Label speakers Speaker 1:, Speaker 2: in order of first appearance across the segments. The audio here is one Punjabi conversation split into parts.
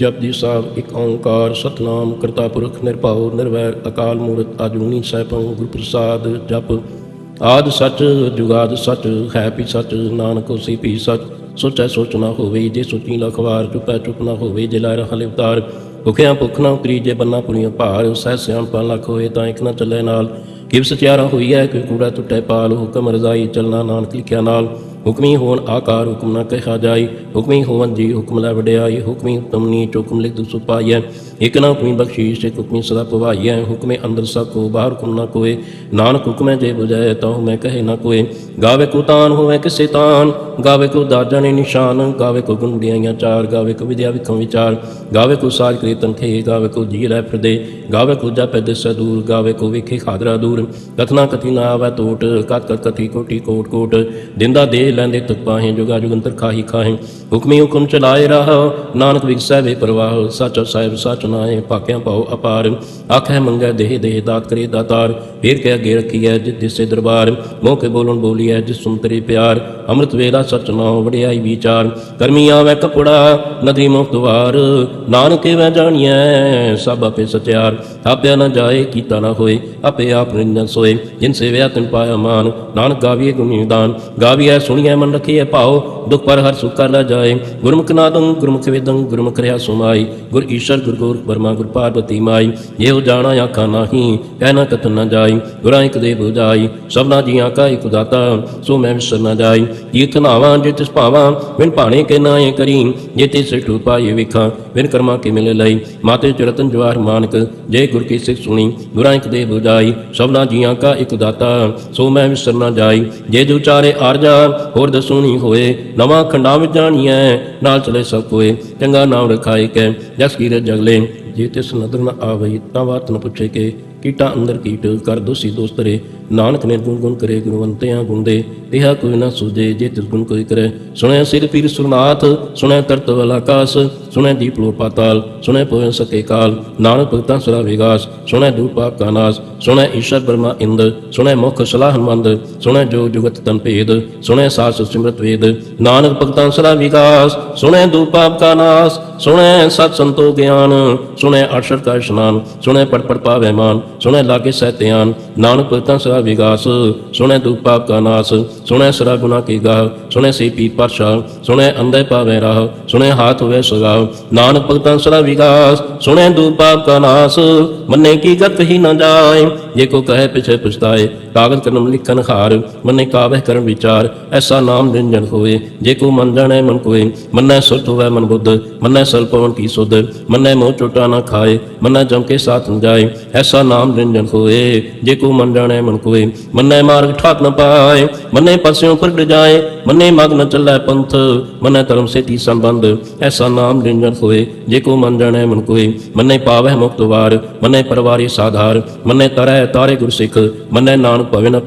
Speaker 1: ਜਪਜੀ ਸਾਹਿਬ ਇੱਕ ਓੰਕਾਰ ਸਤਨਾਮ ਕਰਤਾ ਪੁਰਖ ਨਿਰਭਉ ਨਿਰਵੈਰ ਅਕਾਲ ਮੂਰਤ ਆਜੂਨੀ ਸੈਭੰ ਗੁਰ ਪ੍ਰਸਾਦ ਜਪ। ਆਦ ਸੱਚ ਜੁਗਾਦ ਸੱਚ, ਹੈ ਪੀ ਸੱਚ, ਨਾਨਕ ਹੋਸੀ ਪੀ ਸੱਚ। ਸੋਚੈ ਸੋਚ ਨਾ ਹੋਵੇ, ਜੇ ਸੋਚੀ ਲਖਵਾਰ ਚੁਪੈ ਚੁਪ ਨਾ ਹੋਵੇ, ਜੇ ਲੈ ਰਹਾ ਲਿਵਤਾਰ ਭੁਖਿਆ ਭੁਖ ਨਾ ਉਤਰੀ, ਜੇ ਬੰਨਾ ਪੁਰੀਆਂ ਭਾਰ, ਸਹਿ ਸਿਆਣਪਾ ਲੱਖ ਹੋਏ ਤਾਂ ਇੱਕ ਨਾ ਚੱਲੇ ਨਾਲ। ਕਿਵ ਸਚਿਆਰਾ ਹੋਈ ਹੈ ਕਿ ਕੂੜਾ ਟੁੱਟੇ ਪਾਲ, ਹੁਕਮ ਰਜ਼ਾਈ ਚੱਲਣਾ ਨਾਨਕ ਲਿਖਿਆ ਨਾਲ। ਹੁਕਮੀ ਹੋਣ ਆਕਾਰ ਹੁਕਮ ਨਾ ਕਹਿਆ ਜਾਈ, ਹੁਕਮੀ ਹੋਵਨ ਜੀ ਹੁਕਮ ਲੈ ਵਡਿਆਈ, ਹੁਕਮੀ ਹੁਕਮ ਨੀ ਹੁਕਮ ਲਿਖ ਦੁ ਸੁਪਾਈਐ। ਇਕ ਨਾ ਹੁਕਮੀ ਬਖਸ਼ੀਸ਼ ਇਕ ਹੁਕਮੀ ਸਦਾ ਪਵਾਈਐ ਹੁਕਮੇ ਅੰਦਰ ਸਭ ਕੋ, ਬਾਹਰ ਹੁਕਮ ਨਾ ਕੋਏ। ਨਾਨਕ ਹੁਕਮੈ ਜੇ 부ਜੈ ਤਾਂ ਮੈਂ ਕਹੇ ਨਾ ਕੋਏ। ਗਾਵੇ ਕੋ ਤਾਨ ਹੋਵੇ ਕਿਸੇ ਤਾਨ, ਗਾਵੇ ਕੋ ਦਾਜਾ ਨੇ ਨਿਸ਼ਾਨ, ਗਾਵੇ ਕੋ ਗੁਣ ਬਿਆਈਆਂ ਚਾਰ, ਗਾਵੇ ਕੋ ਵਿਦਿਆ ਵਿਖਮ ਵਿਚਾਰ। ਗਾਵੇ ਕੋ ਸਾਜ ਕੀਰਤਨ ਥੇ ਗਾਵੇ ਕੋ ਜੀ ਰਹਿ ਫਿਰਦੇ। ਗਾਵੇ ਕੋ ਜਪੈ ਦਿਸੈ ਦੂਰ, ਗਾਵੇ ਕੋ ਵਿਖੇ ਖਾਦਰਾ ਦੂਰ। ਕਥਨਾ ਕਥੀ ਨਾ ਆਵੈ ਟੋਟ ਕਤ ਕਤ ਕਥੀ ਕੋਟੀ ਕੋਟ ਕੋਟ। ਦਿੰਦਾ ਦੇ ਲੈਂਦੇ ਤੁਕ ਪਾਹੇ, ਜੁਗਾ ਜੁਗੰਤਰ ਖਾਹੀ ਖਾਹੇ। ਹੁਕਮੀ ਹੁਕਮ ਚਲਾਏ ਰਹਾ, ਨਾਨਕ ਵਿਗਸੈ ਵੇ ਪ੍ਰਵਾਹ, ਸਚ ਸਾਹਿਬ ਸੱਚ ਨਾਏ ਪਾਕਿਆਂ ਪਾਉ ਅਪਾਰ। ਆਖੈ ਮੰਗੈ ਦੇਹ ਦੇਹ ਦਾਤ ਕਰੇ ਦਾਤਾਰ ਫੇਰ ਕੇ ਅੱਗੇ ਰੱਖੀਐ ਜਿਸ ਦਿਸੇ ਦਰਬਾਰ। ਮੋਹ ਕੇ ਬੋਲਣ ਬੋਲੀਐ ਜਿਸ ਸੁਨ ਤੇਰੇ ਪਿਆਰ। ਅੰਮ੍ਰਿਤ ਵੇਲਾ ਸਚ ਨਾਉ ਵਡਿਆਈ ਵਿਚਾਰ। ਕਰਮੀ ਆਵੈ ਕਪੜਾ, ਨਦੀ ਮੁਕਤ ਦਵਾਰ ਨਾਨਕੇ ਵੈ ਜਾਣੀਐ, ਸਭ ਆਪੇ ਸਚਿਆਰ ਆਪਿਆ ਨਾ ਜਾਏ, ਕੀਤਾ ਨਾ ਹੋਏ, ਆਪੇ ਆਪ ਨਿੰਜਨ ਸੋਏ। ਜਿਨ ਸੇਵਿਆ ਤਿਨ ਪਾਇਆ ਮਾਨ, ਨਾਨਕ ਗਾਵੀਏ ਗੁਣੀਦਾਨ ਗਾਵੀਐ, ਸੁਣੀਐ, ਮਨ ਰਖੀਐ, ਭਾਉ। ਦੁਖ ਪਰ ਹਰ ਸੁਖ ਕਰ ਲਾ ਜਾਏ। ਗੁਰਮੁਖ ਨਾਦੰ, ਗੁਰਮੁਖ ਵੇਦੰ, ਗੁਰਮੁਖ ਰਿਆ ਸੁਮਾਈ। ਗੁਰ ਈਸ਼ਰ, ਗੁਰ ਗੋਰਖ ਬਰਮਾ ਗੁਰ ਪਾਰਵਤੀ ਮਾਈ। ਇਹੋ ਜਾਣਾ, ਆਖਾ ਨਾਹੀ, ਕਹਿ ਨਾ ਕਤ ਨਾ ਜਾਈ। ਗੁਰਾਂ ਇੱਕ ਦੇ 부ਜਾਈ ਸਭਨਾ ਜੀਆਂ ਕਾ ਇੱਕ ਦਾਤਾ, ਸੋ ਮੈਂ ਵਿਸਰ ਨਾ ਜਾਈ। ਤੀਰਥ ਨਾਵਾਂ, ਜੇ ਤਿਸ ਭਾਵਾਂ, ਬਿਨ ਭਾਣੇ ਕੇ ਨਾਏ ਕਰੀ। ਜੇ ਤੇ ਸਿੱਠੂ ਪਾਏ ਵਿਖਾਂ, ਬਿਨ ਕਰਮਾ ਕੇ ਮਿਲੇ ਲਈ। ਮਾਤੇ ਚ ਰਤਨ ਜਵਾਰ ਮਾਨਕ, ਜੇ ਗੁਰ ਕੀ ਸਿੱਖ ਸੁਣੀ, ਗੁਰਾਂ ਇੱਕ ਦੇ 부ਜਾਈ, ਸਭਨਾ ਜੀਆਂ ਕਾ ਇੱਕ ਦਾਤਾ, ਸੋ ਮੈਂ ਵਿਸਰ ਨਾ ਜਾਈ। ਜੇ ਜੋ ਚਾਰੇ ਆਰਜਾ ਹੋਰ ਦਸੂਣੀ ਹੋਏ। ਨਵਾਂ ਖੰਡਾਂ ਵਿੱਚ ਜਾਣੀਐ, ਨਾਲ ਚਲੇ ਸਭ ਕੋਏ। ਚੰਗਾ ਨਾਮ ਰਖਾਏ ਕੈ, ਜਸ ਕੀਰਤ ਜਗਲੇ। ਜੇ ਤਿਸ ਨਦਰ ਨ ਆਵਈ ਤਾਂ ਬਾਤ ਨ ਪੁੱਛੇ ਕੇ, ਕੀਟਾ ਅੰਦਰ ਕੀਟ, ਕਰ ਦੋਸੀ ਦੋਸਤਰੇ ਨਾਨਕ ਨੇ ਗੁਣ ਗੁਣ ਕਰੇ, ਗੁਣਵੰਤਿਆਂ ਗੁੰਦੇ ਦੇ ਕੋਈ ਨਾ ਸੂਝੇ ਜੇ ਤਿਸ ਕੋਈ ਕਰੇ। ਸੁਣੈ ਸਿਰ ਪੀਰ ਸੁਰਨਾਥ ਸੁਣੈ ਤਰਤ ਵਾਲਾ ਆਕਾਸ ਸੁਣਿਆ ਦੀਪ ਲੋ ਪਾਤਾਲ ਸੁਣੈ ਪੋਇ ਸਕੇ ਕਾਲ। ਨਾਨਕ ਭਗਤਾਂ ਸਰਾ ਵਿਗਾਸ ਸੁਣੈ ਦੂਰ ਪਾਪ ਕਾ ਨਾਸ, ਸੁਣਿਆ ਈਸ਼ਰ ਬਰਮਾ ਇੰਦ ਸੁਣੈ ਮੁਖ ਸਲਾਹ ਹਨਮੰਦ ਸੁਣੈ ਜੋ ਜੁਗਤ ਤਨ ਭੇਦ ਸੁਣੈ ਸਾਸ ਸਿਮਰਤ ਵੇਦ। ਨਾਨਕ ਭਗਤਾਂ ਸਰਾ ਵਿਗਾਸ ਸੁਣੈ ਦੂਰ ਪਾਪ ਕਾ ਨਾਸ, ਸੁਣਿਆ ਸਤ ਸੰਤੋ ਗਿਆਨ ਸੁਣੈ ਅਕਸ਼ਰ ਕਾ ਇਸ਼ਨਾਨ, ਸੁਣਿਆ ਪੜ ਪੜ ਪਾਵੇ ਮਾਨ ਸੁਣਿਆ ਲਾਗੇ ਸਹਿਤਿਆਨ ਨਾਨਕ ਭਗਤਾਂ ਸਰਾ ਵਿਗਾਸ ਸੁਣੈ ਦੂਰ ਪਾਪ ਕਾ ਨਾਸ ਸੁਣੈ ਸਰਾ ਗੁਨਾ ਕੀ ਗਾਹ ਸੁਣਿਆ ਸੇ ਪੀ ਪਰਸ਼ਾ ਸੁਣਿਆ ਅੰਧੇ ਪਾਵੇ ਰਾਹ ਸੁਣਿਆ ਹਾਥ ਹੋਵੇ ਸਗਾ। ਨਾਨਕ ਭਗਤਾਂ ਸਰਾ ਵਿਗਾਸ ਸੁਣਿਆ ਦੂਰ ਪਾਪ ਕਾ ਨਾਸ, ਮੰਨੇ ਕੀ ਗਤ ਹੀ ਨਾ ਜਾਏ, ਜੇ ਕੋ ਕਹੇ ਪਿਛੇ ਪਛਤਾਏ, ਕਾਗਜ਼ ਕਲਮ ਲਿਖਨ ਹਾਰ, ਮੰਨੇ ਕਾਵਹਿ ਕਰਨ ਵਿਚਾਰ, ਐਸਾ ਨਾਮ ਨਿਰੰਜਨ ਹੋਏ, ਜੇ ਕੋ ਮਨ ਜਾਣੈ ਮਨ ਕੋਏ, ਮੰਨੈ ਸੁਰਤ ਹੋਵੇ ਮਨ ਬੁੱਧ, ਮੰਨੈ ਸਲਪਵਨ ਕੀ ਸੁਧ, ਮੰਨੈ ਮੋਹ ਚੋਟਾ ਨਾ ਖਾਏ, ਮੰਨੈ ਜਮ ਕੇ ਸਾਥ ਨ ਜਾਏ, ਐਸਾ ਨਾਮ ਨਿਰੰਜਨ ਹੋਏ, ਜੇ ਕੋ ਮਨ ਜਾਣੈ ਮਨ ਕੋਏ, ਮੰਨੈ ਮਾਰਗ ਠਾਕ ਨ ਪਾਏ, ਮੰਨੈ ਪਸਿਓ ਪ੍ਰਗਟ ਜਾਏ, ਮੰਨੈ ਮਗ ਨ ਚੱਲੈ ਪੰਥ, ਮਨੈ ਧਰਮ ਸੇਤੀ ਸੰਬੰਧ, ਐਸਾ ਨਾਮ ਨਿਰੰਜਨ ਹੋਏ, ਜੇ ਕੋ ਮਨ ਜਾਣੈ ਮਨ ਕੋਏ, ਮੰਨੈ ਪਾਵਹਿ ਮੁਕਤ ਵਾਰ, ਮੰਨੈ ਪਰਵਾਰੀ ਸਾਧਾਰ, ਮੰਨੈ ਤਰੈ ਤਾਰੇ ਗੁਰ ਸਿੱਖ, ਮੰਨੈ ਨਾਨਕ ਭਵੇ ਨ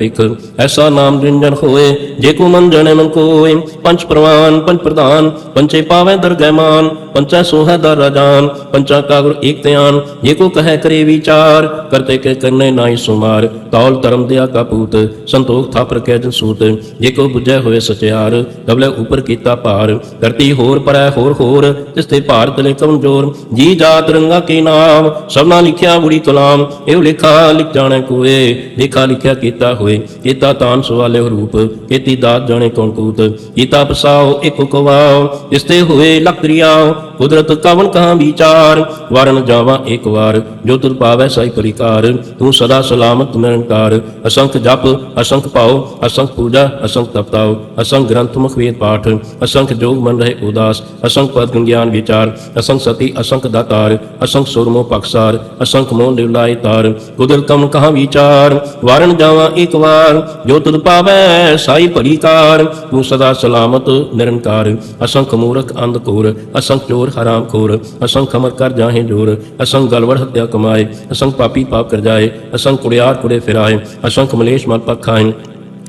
Speaker 1: ਐਸਾ ਨਾਮ ਨਿਰੰਜਨ ਹੋਏ, ਜੇ ਕੋ ਮਨ ਜਾਣੈ ਮਨ ਕੋਏ, ਪੰਜ ਪ੍ਰਵਾਨ, ਪੰਜ ਪ੍ਰਧਾਨ ਪੰਚੇ ਪਾਵੈ ਦਰਗਹਿ ਮਾਨ, ਪੰਚੈ ਸੋਹੈ ਦਰ ਰਜਾਨ ਪੰਚਾ ਕਾ ਗੁਰ ਏਕ ਧਿਆਨ, ਜੇ ਕੋ ਕਹੈ ਕਰੇ ਵਿਚਾਰ, ਕਰਤੇ ਕੇ ਕਰਨੇ ਨਾਹੀ ਸੁਮਾਰ, ਤੌਲ ਧਰਮ ਦਿਆ ਕਾ ਪੂਤ, ਸੰਤੋਖ ਥਾਪਰ ਕੈ ਜਨ ਸੂਤ ਜੇ ਕੋ ਬੁਝੈ ਹੋਏ ਸਚਿਆਰ ਤਬਲੇ ਉਪਰ ਕੀਤਾ ਭਾਰ। ਕਰਤੀ ਹੋਰ ਪਰੈ ਹੋਰ ਹੋਰ ਤਿਸ ਤੇ ਭਾਰ ਤਲੇ ਕਮਜੋਰ ਜੀ ਜਾਤ ਰੰਗਾ ਕੇ ਨਾਮ, ਸਭਨਾ ਲਿਖਿਆ ਬੁੜੀ ਕਲਾਮ ਇਹ ਲਿਖਾ ਲਿਖ ਜਾਣੈ ਕੋਏ, ਲਿਖਾ ਲਿਖਿਆ ਕੀਤਾ ਹੋਏ। ਕੀਤਾ ਤਾਨ ਸਵਾਲੇ ਰੂਪ, ਕੀਤੀ ਦਾਤ ਜਾਣੇ ਕੌਣ ਕੂਤ। ਕੀਤਾ ਪਸਾਓ ਇੱਕ ਕਵਾਓ ਇਸ ਤੇ ਹੋਏ ਲਕਰੀਆਓ ਕੁਦਰਤ ਕਵਨ ਕਹਾਂ ਵਿਚਾਰ? ਵਰਨ ਜਾਵਾਂ ਇੱਕ ਵਾਰ, ਜੋ ਤੁਰ ਪਾਵੈ ਸਾਈ ਪਰਿਕਾਰ। ਤੂੰ ਸਦਾ ਸਲਾਮਤ ਨਿਰੰਕਾਰ। ਅਸੰਖ ਜਪ, ਅਸੰਖ ਪਾਓ, ਅਸੰਖ ਪੂਜਾ, ਅਸੰਖ ਤਪਤਾਓ ਅਸੰਖ ਗ੍ਰੰਥ ਮੁਖ ਵੇਦ ਪਾਠ। ਅਸੰਖ ਜੋਗ ਮਨ ਰਹੇ ਉਦਾਸ। ਅਸੰਖ ਪਦ ਗਿਆਨ ਵਿਚਾਰ। ਅਸੰਖ ਸਤੀ, ਅਸੰਖ ਦਾਤਾਰ। ਅਸੰਖ ਸੁਰਮੋ ਪਕਸਾਰ ਅਸੰਖ ਮੋਹ ਨਿਵਲਾਈ ਤਾਰ। ਕੁਦਰਤ ਕਵਨ ਕਹਾਂ ਵਿਚਾਰ? ਵਰਨ ਜਾਵਾਂ ਇੱਕ ਵਾਰ, ਜੋ ਤੁਧ ਪਾਵੈ ਸਾਈ ਪਰਿਕਾਰ। ਤੂੰ ਸਦਾ ਸਲਾਮਤ ਨਿਰੰਕਾਰ। ਅਸੰਖ ਮੂਰਖ ਅੰਧ ਕੋਰ ਅਸੰਖ ਚੋਰ ਹਰਾਮ ਖੋਰ। ਅਸੰਖ ਅਮਰ ਕਰ ਜਾਹੇ ਜੋਰ ਅਸੰਖ ਗਲਵੜ ਹੱਤਿਆ ਕਮਾਏ। ਅਸੰਖ ਪਾਪੀ ਪਾਪ ਕਰ ਜਾਏ। ਅਸੰਖ ਕੁੜਿਆਰ ਕੁੜੇ ਫਿਰਾਏ। ਅਸੰਖ ਮਲੇਸ਼ ਮਲ ਪਖਾਏ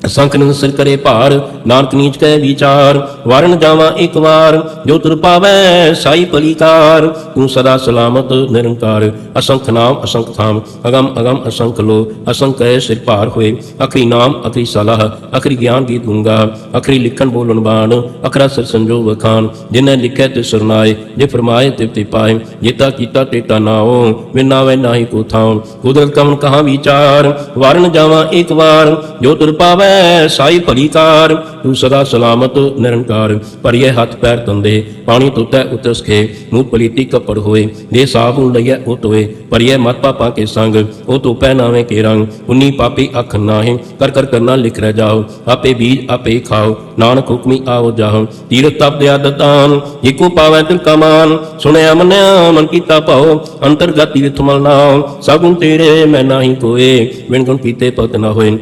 Speaker 1: ਅਸੰਖ ਨਿਸਰ ਕਰੇ ਭਾਰ, ਨਾਨਕ ਨੀਚ ਕੈ ਵਿਚਾਰ, ਵਰਨ ਜਾਵਾਂ ਇੱਕ ਵਾਰ, ਜੋ ਤੁਰ ਪਾਵੈ ਸਾਈ ਭਲੀਕਾਰ ਤੂੰ ਸਦਾ ਸਲਾਮਤ, ਨਿਰੰਕਾਰ, ਅਸੰਖ ਨਾਮ, ਅਸੰਖ ਥਾਮ, ਅਗਮ ਅਗਮ, ਅਸੰਖ ਲੋ ਅਸੰਖ ਕੈ ਸਿਰ ਭਾਰ ਹੋਏ, ਅਖਰੀ ਨਾਮ, ਅਖਰੀ ਸਲਾਹ, ਅਖਰੀ ਗਿਆਨ ਗੀਤ ਗੂੰਗਾ ਅਖਰੀ ਲਿਖਣ ਬੋਲਣ ਬਾਣ, ਅਖਰਾ ਸਿਰ ਸੰਜੋਗ ਵਖਾਨ ਜਿਨੇ ਲਿਖੈ ਤੇ ਸੁਰਨਾਏ ਜੇ ਫਰਮਾਏ ਤੇ ਤੇ ਪਾਏ, ਜੇਤਾ ਕੀਤਾ ਤੇਤਾ ਨਾਉ ਵਿਨਾ ਵੈ ਨਾਹੀ ਕੋ ਥਾਉ, ਕੁਦਰਤ ਕਵਨ ਕਹਾ ਵਿਚਾਰ, ਵਰਨ ਜਾਵਾਂ ਇੱਕ ਵਾਰ, ਜੋ ਤੁਰ ਪਾਵੈ ਸਾਈ ਭਲੀਕਾਰ ਤੂੰ ਸਦਾ ਸਲਾਮਤ, ਨਿਰੰਕਾਰ। ਭਰੀਏ ਹੱਥ ਪੈਰ ਤੰਦੇ ਪਾਣੀ ਤੁਤੈ ਉਤਸ ਕੇ, ਮੂੰਹ ਪਲੀਤੀ ਕਪੜ ਹੋਏ, ਦੇ ਸਾਬੂ ਲਈਐ ਉਹ ਤੋਏ ਪਰਿਐ ਮਤ ਪਾਪਾ ਕੇ ਸੰਗ, ਉਹ ਤੋ ਪੈ ਕੇ ਰੰਗ। ਉਨੀ ਪਾਪੀ ਅੱਖ ਨਾਹੀਂ, ਕਰ ਕਰ ਕਰਨਾ ਲਿਖ ਰਹਿ ਜਾਓ। ਆਪੇ ਬੀਜ ਆਪੇ ਖਾਓ, ਨਾਨਕ ਹੁਕਮੀ ਆਓ ਜਾਓ। ਤੀਰਥ ਤਪ ਦਿਆ ਦਤਾਨ ਏਕੋ ਪਾਵੈ ਤਿਲ ਕਮਾਨ। ਸੁਣਿਆ ਮੰਨਿਆ, ਮਨ ਕੀਤਾ ਭਾਉ, ਅੰਤਰਗਤ ਤੀਰਥ ਮਲ ਨਾਮ ਸਭੂ ਤੇਰੇ ਮੈਂ ਨਾਹੀ ਕੋਏ ਵਿਣ ਗੁਣ ਪੀਤੇ ਪਤ ਨਾ ਹੋਏ।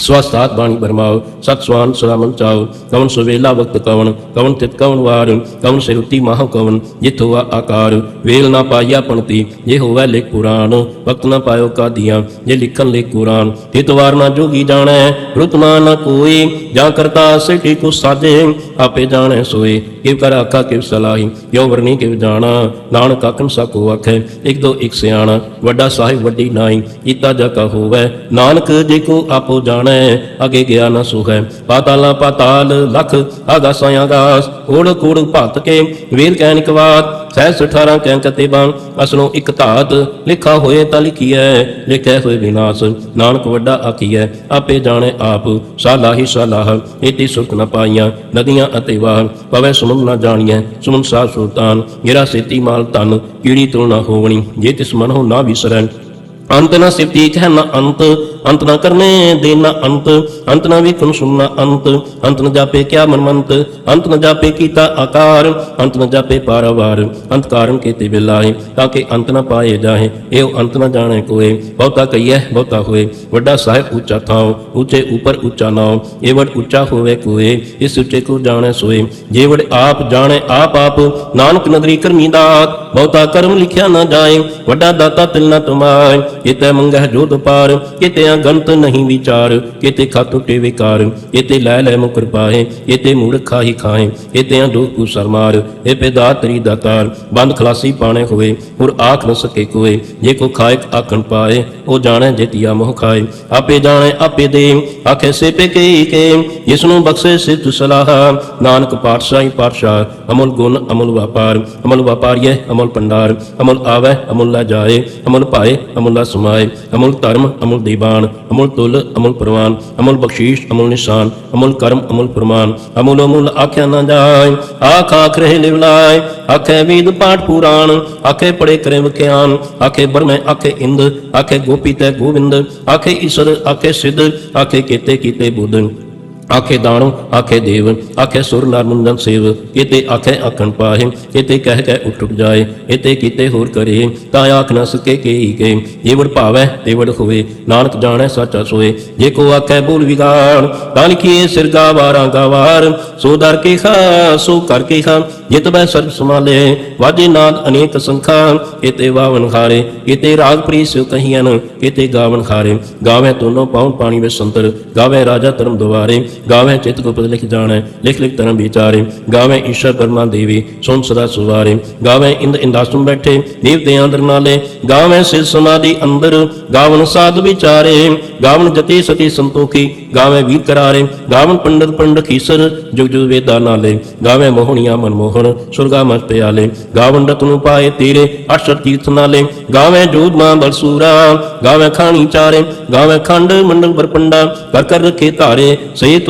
Speaker 1: ਸਵਸਤਾਤ ਬਾਣੀ ਬਰਮਾਓ, ਸਤ ਸਵਾਨ ਸਲਾਮਨ ਚਾਓ, ਕਵਨ ਸੁਵੇਲਾ ਵਕਤ ਕਵਨ ਕਵਨ ਤਿਤ ਕਵਨ ਵਾਰ, ਕਵਨ ਸਿਰੁਤੀ ਮਹਾ ਕਵਨ ਜਿਤ ਹੋਆ ਆਕਾਰ, ਵੇਲ ਨਾ ਪਾਇਆ ਪਣਤੀ, ਜੇ ਹੋਵੇ ਲਿਖ ਪੁਰਾਣ, ਵਕਤ ਨਾ ਪਾਇਓ ਕਾਦੀਆਂ, ਜੇ ਲਿਖਣ ਲਿਖ ਕੁਰਾਨ, ਤਿਤ ਵਾਰ ਨਾ ਜੋਗੀ ਜਾਣੈ ਰੁਤਮਾ ਨਾ ਕੋਈ, ਜਾਂ ਕਰਤਾ ਸਿਟੀ ਕੋ ਸਾਜੇ, ਆਪੇ ਜਾਣੈ ਸੋਏ। ਕਿਵ ਕਰ ਆਕਾ ਕਿਵ ਸਲਾਹੀ, ਕਿਉ ਵਰਨੀ ਕਿਵ ਜਾਣਾ? ਨਾਨਕ ਆਖਣ ਸਕੋ ਆਖੈ, ਇਕ ਦੋ ਇਕ ਸਿਆਣਾ, ਵੱਡਾ ਸਾਹਿਬ ਵੱਡੀ ਨਾਈ, ਕੀਤਾ ਜਾ ਕਾ ਹੋਵੇ। ਨਾਨਕ ਜੇ ਕੋ ਆਪੋ ਜਾਣੈ, ਅਗੇ ਗਿਆ ਨਾ ਸੁਹੈ। ਪਾਤਾਲਾ ਪਾਤਾਲ ਲਖ, ਆਗਾਸਾਂ ਆਗਾਸ, ਕੋੜ ਕੋੜ ਭਤ ਕੇ, ਵੇਲ ਕਹਿਨਿਕ ਬਾਤ ਸਹਿਸ 18 ਕਹਿ ਕਤੇ ਬਾਂ ਅਸਲੋਂ ਇੱਕ ਧਾਤ ਲਿਖਾ ਹੋਏ ਤਾਂ ਲਿਖੀਐ, ਲਿਖੈ ਹੋਏ ਵਿਨਾਸ਼, ਨਾਨਕ ਵੱਡਾ ਆਖੀਐ, ਆਪੇ ਜਾਣੇ ਆਪ ਸਾਲਾ ਹੀ ਸਾਲਾਹ ਏਤੀ ਸੁਖ ਨ ਪਾਈਆਂ, ਨਦੀਆਂ ਅਤੇ ਵਾਹ, ਪਵੈ ਸੁਮਨ ਨ ਜਾਣੀਐ, ਸੁਮਨ ਸਾਹ ਸੁਲਤਾਨ, ਗਿਰਾ ਸੇਤੀ ਮਾਲ ਤਨ ਕੀੜੀ ਤੁਲ ਨਾ ਹੋਵਣੀ, ਜੇ ਤਿਸ ਮਨ ਹੋ ਨਾ ਵਿਸਰੈ। ਅੰਤ ਨ ਸਿਫਤੀ, ਕਹਿ ਨ ਅੰਤ ਅੰਤ ਨਾ ਕਰਨੇ ਦੇ ਅੰਤ ਅੰਤ ਨਾ ਵੇਖਣ, ਸੁਣਨਾ ਅੰਤ ਅੰਤ ਨਾ ਜਾਪੇ ਕਿਆ ਮਨਮੰਤ, ਅੰਤ ਨ ਜਾਪੇ ਕੀਤਾ ਆਕਾਰ, ਅੰਤ ਨ ਜਾਪੇ ਪਾਰਵਾਰ, ਅੰਤ ਕਾਰਨ ਕੀਤੇ ਬਿਲਾਏ ਤਾਂ ਕਿ ਅੰਤ ਨ ਪਾਏ ਜਾਏ ਇਹ ਅੰਤ ਨ ਜਾਣੇ ਕੋਏ, ਬਹੁਤਾ ਕਹੀਐ, ਬਹੁਤਾ ਹੋਏ, ਵੱਡਾ ਸਾਹਿਬ ਉੱਚਾ ਥਾਉ, ਉੱਚੇ ਉਪਰ ਉੱਚਾ ਨਾਉ, ਇਹ ਵਡ ਉੱਚਾ ਹੋਵੇ ਕੋਏ, ਇਸ ਉੱਚੇ ਕੋ ਜਾਣੈ ਸੋਏ, ਜੇ ਵਡ ਆਪ ਜਾਣੇ ਆਪ ਆਪ, ਨਾਨਕ ਨਦਰੀ ਕਰਮੀ ਦਾਤ ਬਹੁਤਾ ਕਰਮ ਲਿਖਿਆ ਨਾ ਜਾਏ, ਵੱਡਾ ਦਾਤਾ ਤਿਲ ਨਾ ਤੁਮਾਏ, ਕਿਤੇ ਮੰਗਹਿ ਜੋਤ ਪਾਰ ਕਿਤੇ ਅਗੰਤ ਨਹੀਂ ਵਿਚਾਰ? ਕਿਤੇ ਖਾ ਟੁੱਟੇ ਵਿਕਾਰ। ਕਿਤੇ ਲੈ ਲੈ ਮੁਕਰ ਪਾਏ। ਕਿਤੇ ਮੂੜ ਖਾਹੀ ਖਾਏ। ਕਿਤੇ ਦੁਖ ਕੂ ਸਰਮਾਰ। ਇਹ ਪੈਦਾ ਤਰੀ। ਦਾਤਾਰ ਬੰਦ ਖਲਾਸੀ ਪਾਣੇ ਹੋਏ। ਹੋਰ ਆਖ ਨ ਸਕੇ ਕੋਏ। ਜੇ ਕੋ ਖਾਇਕ ਆਖਣ ਪਾਏ, ਉਹ ਜਾਣੈ ਜੇਤੀਆ ਮੋਹ ਖਾਏ। ਆਪੇ ਜਾਣੇ, ਆਪੇ ਦੇ ਆਖੇ ਸੇ ਪੇ ਕੇ ਕੇ। ਜਿਸ ਨੂੰ ਬਖਸ਼ੇ ਸਿੱਧ ਸਲਾਹ। ਨਾਨਕ ਪਾਤਸ਼ਾਹੀ ਪਾਤਸ਼ਾਹ, ਅਮੁਲ ਗੁਣ, ਅਮੁਲ ਵਪਾਰ। ਅਮਲ ਵਪਾਰੀਏ ਅਮਲ ਪੰਡਾਰ ਅਮਲ ਆਵੈ, ਅਮੁਲ ਲਾ ਜਾਏ। ਅਮਲ ਪਾਏ ਅਮੁਲ ਲਾ ਸਮਾਏ। ਅਮੁਲ ਧਰਮ, ਅਮੁਲ ਦੀਵਾਨ। ਅਮੁਲ ਤੁਲ, ਅਮੁਲ ਪ੍ਰਵਾਨ, ਅਮੁਲ ਬਖਸ਼ੀਸ਼, ਅਮੁਲ ਨਿਸ਼ਾਨ, ਅਮੁਲ ਕਰਮ, ਅਮੁਲ ਪ੍ਰਮਾਨ ਅਮੁਲ ਅਮੁਲ ਆਖਿਆ ਨਾ ਜਾਏ, ਆਖ ਆਖ ਰਹੇ ਲਿਵਲਾਏ ਆਖੇ ਵੀਦ ਪਾਠ ਪੁਰਾਣ, ਆਖੇ ਪੜੇ ਕਰੇ ਵਿਖਿਆਨ ਆਖੇ ਬਰਮੈ ਆਖੇ ਇੰਦ, ਆਖੇ ਗੋਪੀ ਤੈ ਗੋਵਿੰਦ। ਆਖੇ ਈਸ਼ਰ, ਆਖੇ ਸਿੱਧ, ਆਖੇ ਕੀਤੇ ਕੀਤੇ ਬੁੱਧ। ਆਖੇ ਦਾਣੋ, ਆਖੇ ਦੇਵ ਆਖੇ ਸੁਰ ਨਰ ਸੇਵ। ਕਿਤੇ ਆਖੇ ਆਖਣ ਪਾਹੇ, ਕਿਤੇ ਕਹਿ ਕੇ ਉੱਠ ਜਾਏ। ਕਿਤੇ ਕੀਤੇ ਹੋਰ ਕਰੇ, ਤਾਂ ਆਖ ਨਾ ਸਕੇ ਕੇਈ ਕੇ ਜੇ ਭਾਵੈ ਤੇ ਹੋਵੇ, ਨਾਨਕ ਜਾਣੈ ਸੱਚਾ ਸੋਏ। ਜੇ ਕੋ ਆਖੇ ਬੋਲ ਵਿਗਾੜ ਤਾਂ ਲਿਖੀਏ ਸਿਰ ਗਾਵਾਰਾਂ ਗਾਵਾਰ। ਸੋ ਦਰ ਕੇ ਖਾ, ਸੋ ਕਰ ਕੇ ਖਾ, ਜਿਤ ਬੈ ਸਰਬ ਸਮਾਲੇ ਵਾਜੇ ਨਾਦ ਅਨੇਕ ਸੰਖਾ, ਕਿਤੇ ਵਾਵਨ ਖਾਰੇ ਕਿਤੇ ਰਾਗ ਪ੍ਰੀ ਸਿਉ ਕਹੀਆਂ ਕਿਤੇ ਗਾਵਨ ਖਾਰੇ ਗਾਵੇ ਤੋਨੋ ਪਾਉਣ ਪਾਣੀ ਵਿੱਚ ਸੰਤਰ, ਗਾਵੇ ਰਾਜਾ ਧਰਮ ਦੁਆਰੇ। ਗਾਵੇ ਚਿਤ ਗੁਪਤ ਲਿਖ ਜਾਣੈ, ਲਿਖ ਲਿਖ ਧਰਮ ਵਿਚਾਰੇ। ਗਾਵੇ ਈਸ਼ਰ ਪਰਮਾ ਦੇਵੀ ਸੁਨ ਸਦਾ ਸੁਵਾਰੇ। ਗਾਵੇ ਇੰਦ ਇੰਦਾਸੁਮ ਬੈਠੇ ਦੇਵਤੇ ਅੰਦਰ ਨਾਲੇ। ਗਾਵੇ ਸਿਰ ਸਮਾਧੀ ਅੰਦਰ, ਗਾਵਨ ਸਾਧ ਵਿਚਾਰੇ। ਗਾਵਨ ਜਤੀ ਸਤੀ ਸੰਤੋਖੀ, ਗਾਵੇ ਵੀਰ ਕਰਾਰੇ। ਗਾਵਨ ਪੰਡਤ ਪੰਡਤ ਖੀਸਰ, ਜੁਗ ਜੁਗ ਵੇਦਾ ਨਾਲੇ। ਗਾਵੇ ਮੋਹਣੀਆਂ ਮਨਮੋਹਨ ਸੁਰਗਾ ਮਤ ਪਿਆਲੇ। ਗਾਵਨ ਰਤਨੁ ਪਾਏ ਤੇਰੇ ਅਸ਼ਰ ਤੀਰਥ ਨਾਲੇ। ਗਾਵੇ ਜੋਧ ਮਾਂ ਬਲਸੂਰਾ ਗਾਵੇ ਖਾਣੀ ਚਾਰੇ। ਗਾਵੇ ਖੰਡ ਮੰਡਲ ਬਰਪੰਡਾ, ਕਰ ਕਰ ਰਖੇ ਧਾਰੇ। ਸੇ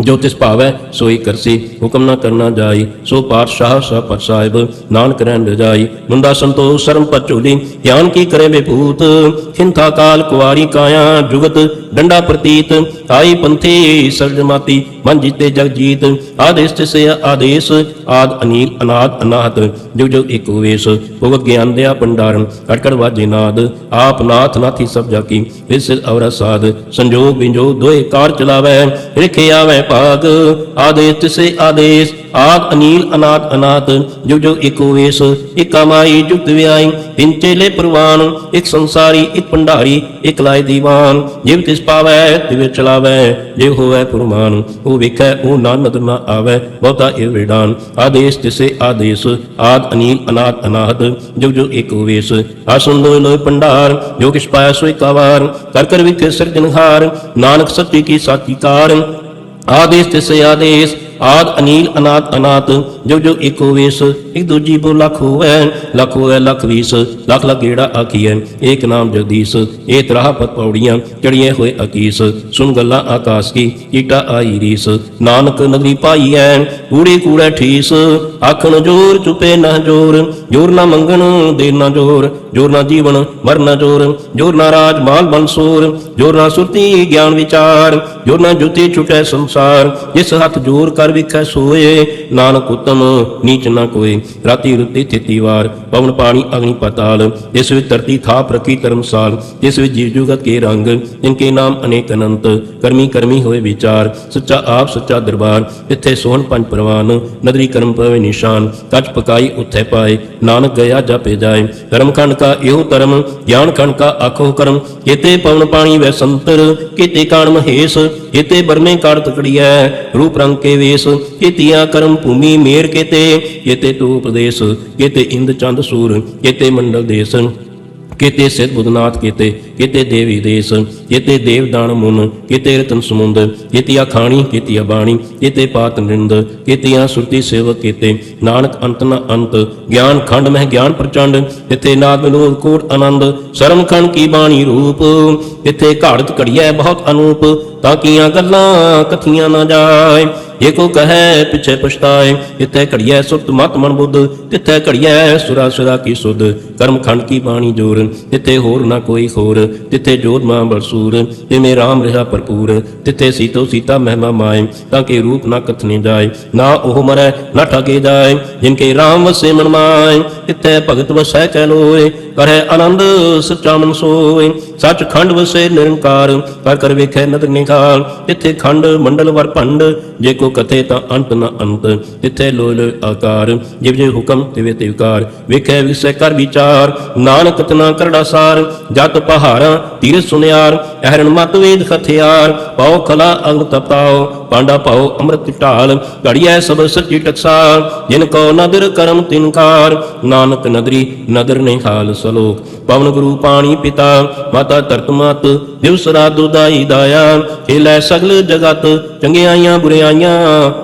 Speaker 1: ਜੋ ਤਿਸ ਭਾਵੈ, ਸੋਈ ਕਰਸੀ, ਹੁਕਮ ਨਾ ਕਰਨਾ ਜਾਈ, ਸੋ ਪਾਤਸ਼ਾਹ ਸਭ ਸਾਹਿਬ, ਨਾਨਕ ਰਹਿਣ ਰਜਾਈ ਮੁੰਡਾ ਸੰਤੋਖ, ਸ਼ਰਮ ਪਤ ਗਿਆਨ ਕੀ ਕਰੇ ਵਿਭੂਤ? ਖਿੰਥਾ ਕਾਲ ਕੁਵਾਰੀ ਕਾਇਆ, ਜੁਗਤ ਡੰਡਾ ਪ੍ਰਤੀਤ। ਆਈ ਪੰਥੀ ਸਰਜਮਾਤੀ ਮਨ ਜੀਤੇ ਜਗ ਜੀਤ। ਆਦੇਸ਼ ਤਿਸੇ ਆਦੇਸ਼, ਆਦ ਅਨੀਲ, ਅਨਾਦ, ਅਨਾਹਤ। ਜੁਗ ਜੋ ਏਕ ਵੇਸ, ਭਗਤ ਗਿਆਨ ਦਿਆ ਭੰਡਾਰਨ। ਕੜਕੜ ਵਾਜੇ ਨਾਦ, ਆਪ ਨਾਥ ਨਾਥੀ ਸਭ ਜਾ ਕੀ ਇਸ ਅਵਰ ਸਾਧ ਸੰਜੋਗ ਵਿੰਜੋ ਦੋਏ ਕਾਰ ਚਲਾਵੈ, ਰਿਖੇ ਆਵੈ ਭਾਗ ਆਦੇਸ਼ ਤਿਸੇ ਆਦੇਸ਼, ਆਦ ਅਨੀਲ ਅਨਾਦ ਅਨਾਥ ਜੋ ਜੋ ਏਕੋ ਵੇਸ ਇਕ ਕਮਾਈ ਜੁਗਤ ਵਿਆਈ, ਤਿੰਨ ਚੇਲੇ ਪ੍ਰਵਾਨ, ਇੱਕ ਸੰਸਾਰੀ, ਇੱਕ ਭੰਡਾਰੀ, ਇੱਕ ਲਾਇ ਦੀਵਾਨ। ਜਿਵ ਤਿਸ ਪਾਵੈ ਤਿਵ ਚਲਾਵੈ, ਜੇ ਹੋਵੈ ਪੁਰਮਾਨ, ਉਹ ਵੇਖੈ, ਉਹ ਨਾਨਕ ਨਾ ਆਵੈ, ਬਹੁਤਾ ਇਹ ਵਿਡਾਨ ਆਦੇਸ਼ ਤਿਸੇ ਆਦੇਸ਼, ਆਦ ਅਨੀਲ ਅਨਾਦ ਅਨਾਹਤ ਜੋ ਜੋ ਏਕੋ ਵੇਸ ਆਸੁਨ ਲੋਇ ਲੋਇ ਭੰਡਾਰ, ਜੋ ਕਿਛ ਪਾਇਆ ਸੋਇ ਕਾਵਾਰ, ਕਰ ਕਰ ਵਿਖੇ ਸਿਰਜਨਹਾਰ ਨਾਨਕ ਸੱਚੀ ਕੀ ਸਾਚੀ ਕਾਰ ਆਦੇਸ਼ ਤਿਸੇ ਆਦੇਸ਼ ਆਦ ਅਨੀਲ ਅਨਾਤ ਅਨਾਤ, ਜੋ ਜੋ ਏਕੋ ਵੇਸ, ਇੱਕ ਦੂਜੀ ਬੋ ਲੱਖ ਹੋਵੈ ਲੱਖ ਹੋਵੈ ਲੱਖ ਵੀਸ, ਲੱਖ ਲੱਖ ਗੇੜਾ ਆਖੀਐ, ਏਕ ਨਾਮ ਜਗਦੀਸ਼, ਏ ਤਰਾਹ ਪਤ ਪੌੜੀਆਂ ਚੜੀਏ ਹੋਏ ਅਕੀਸ ਸੁਨ ਗੱਲਾਂ ਆਕਾਸ ਕੀ ਕੀਟਾ ਆਈ ਰੀਸ, ਨਾਨਕ ਨਗਰੀ ਪਾਈਐ, ਕੂੜੇ ਕੂੜੇ ਠੀਸ, ਆਖਣ ਜੋਰ ਚੁਪੇ ਨਾ ਜੋਰ ਜੋਰ ਨਾ ਮੰਗਣ ਦੇ ਨਾ ਜੋਰ ਜੋਰ ਨਾ ਜੀਵਨ ਮਰ ਨਾ ਜੋਰ ਜੋਰ ਨਾ ਰਾਜ ਮਾਲ ਮਨਸੂਰ ਜੋਰ ਨਾ ਸੁਰਤੀ ਗਿਆਨ ਵਿਚਾਰ, ਜੋਰ ਨਾ ਜੁਤੀ ਛੁਟੈ ਸੰਸਾਰ, ਜਿਸ ਹੱਥ ਜੋਰ ਕਰ ਵਿਖੈ ਸੋਏ। ਨਾਨਕ ਉਤਮ, ਨੀਚ ਨਾ ਕੋਈ ਰਾਤੀ ਰੁੱਤੀ ਥਿਤੀ ਵਾਰ, ਪਵਨ ਪਾਣੀ ਅਗਨੀ ਪਤਾਲ। ਇਸ ਵਿੱਚ ਧਰਤੀ ਥਾਪ ਰਖੀ ਧਰਮਸਾਲ। ਇਸ ਵਿੱਚ ਜੀਵ ਜੁਗਤ ਕੇ ਰੰਗ ਇਨਕੇ ਨਾਮ ਅਨੇਕ ਅਨੰਤ। ਕਰਮੀ ਕਰਮੀ ਹੋਏ ਵਿਚਾਰ, ਸੱਚਾ ਆਪ ਸੱਚਾ ਦਰਬਾਰ। ਇੱਥੇ ਸੋਹਣ ਪੰਜ ਪ੍ਰਵਾਨ, ਨਦਰੀ ਕਰਮ ਪਵੇ ਨਿਸ਼ਾਨ। ਕੱਚ ਪਕਾਈ ਉੱਥੇ ਪਾਏ, ਨਾਨਕ ਗਿਆ ਜਾਪੇ ਜਾਏ। ਧਰਮ ਖੰਡ ਕਾ ਇਹੋ ਧਰਮ, ਗਿਆਨ ਖੰਡ ਕਾ ਆਖੋ ਕਰਮ। ਕਿਤੇ ਪਵਨ ਪਾਣੀ ਵੈ ਸੰਤਰ, ਕੀਤੇ ਕਾਣ ਮਹੇਸ਼। ਕੀਤੇ ਬਰਮੇ ਕਾੜ ਤਕੜੀਐ ਰੂਪ ਰੰਗ ਕੇ ਵੇਸ ਕੀਤੀਆਂ ਕਰਮ ਭੂਮੀ ਮੇਰ ਕੀਤੇ ਕੀਤੇ ਤੂ ਉਪਦੇਸ਼ ਕੀਤੇ ਇੰਦ ਚੰਦ ਸੂਰ ਕੀਤੇ ਮੰਡਲ ਦੇਸ। ਕੀਤੇ ਸਿਧ ਬੁਧਨਾਥ, ਕੀਤੇ ਕੀਤੇ ਦੇਵੀ ਦੇਸ, ਕੀਤੇ ਦੇਵਦਾਨ ਮੁਨ, ਕੀਤੇ ਰਤਨ ਸਮੁੰਦ, ਕੀਤੀਆ ਖਾਣੀ ਕੀਤੀਆ ਬਾਣੀ, ਕੀਤੇ ਪਾਤ ਨਿੰਦ, ਕੀਤੀਆਂ ਸੁਰਤੀ ਸੇਵਕ, ਕੀਤੇ ਨਾਨਕ ਅੰਤ ਨ ਅੰਤ, ਗਿਆਨ ਖੰਡ ਮਹਿ ਗਿਆਨ ਪ੍ਰਚੰਡ, ਇਥੇ ਨਾਦ ਵਿਨੋਦ ਕੋਟ ਆਨੰਦ, ਸ਼ਰਮ ਖਣ ਕੀ ਬਾਣੀ ਰੂਪ, ਇਥੇ ਘਾੜਤ ਘੜੀਐ ਬਹੁਤ ਅਨੂਪ, ਤਾਂ ਕੀਆਂ ਗੱਲਾਂ ਕਥੀਆਂ ਨਾ ਜਾਏ ਜੇ ਕੋ ਕਹੈ, ਪਿਛੇ ਪਛਤਾਏ ਇਥੇ ਘੜੀਐ ਸੁਰਤ ਮਤ ਮਨ ਬੁੱਧ ਤਿੱਥੇ ਘੜੀਐ ਸੁਰਾ ਸੁਰਾ ਕੀ ਸੁਧ। ਕਰਮ ਖੰਡ ਕੀ ਬਾਣੀ ਜੋਰ ਤਿੱਥੇ ਹੋਰ ਨਾ ਕੋਈ ਹੋਰ ਤਿੱਥੇ ਜੋਤ ਮਾਂ ਬਰਸੂਰ ਤਿਵੇਂ ਰਾਮ ਰਹਾ ਭਰਪੂਰ ਤਿੱਥੇ ਸੀਤੋ ਸੀਤਾ ਮਹਿਮਾ ਮਾਏ, ਤਾਂ ਕਿ ਰੂਪ ਨਾ ਕਥਨੇ ਜਾਏ, ਨਾ ਉਹ ਮਰੈ, ਨਾ ਠਗੇ ਜਾਏ, ਜਿਨ ਕੇ ਰਾਮ ਵਸੇ ਮਨ ਮਾਏ ਤਿੱਥੇ ਭਗਤ ਵਸੈ ਕੈ ਲੋਏ, ਕਰੈ ਆਨੰਦ ਸੱਚਾ ਮਨ ਸੋਏ। ਸੱਚ ਖੰਡ ਵਸੇ ਨਿਰੰਕਾਰ ਕਰ ਕਰ ਵੇਖੈ ਨਦਰ ਨਿਖਾਲ ਤਿੱਥੇ ਖੰਡ ਮੰਡਲ ਵਰ ਭੰਡ, ਜੇ ਕੋ ਕਥੇ ਤਾਂ ਅੰਤ ਨ ਅੰਤ ਤਿੱਥੇ ਲੋਇ ਆਕਾਰ, ਜਿਵ ਜੇ ਹੁਕਮ, ਤਿਵੇ ਤੇ ਵਿਕਾਰ ਵੇਖੈ ਵਿਸੈ ਕਰ ਵਿਚਾਰ, ਨਾਨਕ ਤਨਾ ਕਰੜਾ ਸਾਰ, ਜਤ ਪਹਾੜਾਂ ਤੀਰ ਸੁਨਿਆਰ ਅਹਰਣ ਮਤ ਵੇਦ ਖਥਿਆਰ ਪਾਉ ਖਲਾ ਅੰਗ ਤਪਾਓ ਪਾਂਡਾ ਪਾਉ ਅੰਮ੍ਰਿਤ ਢਾਲ, ਘੜੀਐ ਸਭ ਸੱਚੀ ਟਕਸਾਲ, ਜਿਨ ਕੋ ਨਦਰ ਕਰਮ ਤਿਨਕਾਰ ਨਾਨਕ ਨਦਰੀ ਨਦਰ ਨਿਹਾਲ ਸਲੋਕ। ਪਵਨ ਗੁਰੂ ਪਾਣੀ ਪਿਤਾ, ਮਾਤਾ ਧਰਤ ਮਤ, ਦਿਵਸ ਰਾਤ ਦੁਦਾਈ ਦਾਇਆ, ਖੇਲੇ ਸਗਲ ਜਗਤ, ਚੰਗਿਆਈਆਂ ਬੁਰਿਆਈਆਂ